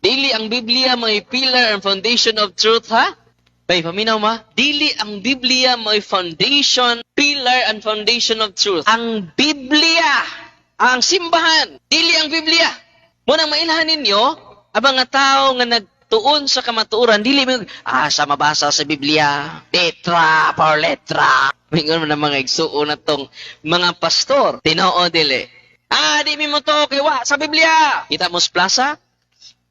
Dili ang Biblia may pillar and foundation of truth, ha? Bay, paminaw ma? Dili ang Biblia may foundation, pillar and foundation of truth. Ang Biblia, ang simbahan, dili ang Biblia. Munang mailhan ninyo, abang nga tao nga nagtuon sa kamatuoran, dili mo, ah, sa mabasa sa Biblia, letra por letra. Mingon mo na mga igsuo na tong mga pastor, tinoo dili. Ah, di mo to kiwa sa Biblia. Kita mo sa plaza?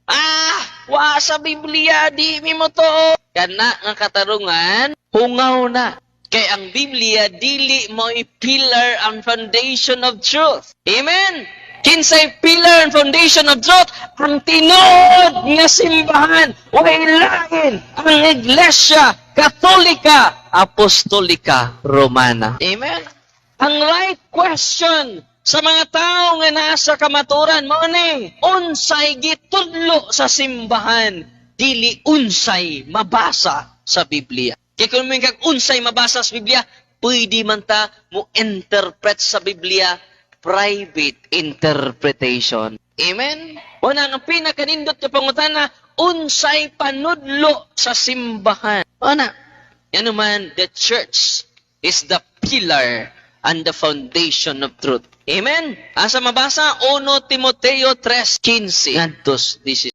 Ah, wa sa Biblia, di mi mo to. Kana nga katarungan, hungaw na. Kay ang Biblia, dili mo pillar and foundation of truth. Amen? Kinsay pillar and foundation of truth, ang tinod nga simbahan, way lain ang Iglesia Katolika Apostolika Romana. Amen? Ang right question sa mga tao nga nasa kamaturan mo ni unsay gitudlo sa simbahan dili unsay mabasa sa Biblia. Kaya kung may kag unsay mabasa sa Biblia, pwede man ta mo interpret sa Biblia private interpretation. Amen? Una ang pinakanindot nga pangutana, unsay panudlo sa simbahan. Una, yan naman, the church is the pillar and the foundation of truth. Amen? Asa mabasa? 1 Timoteo 3.15. Ngantos, this is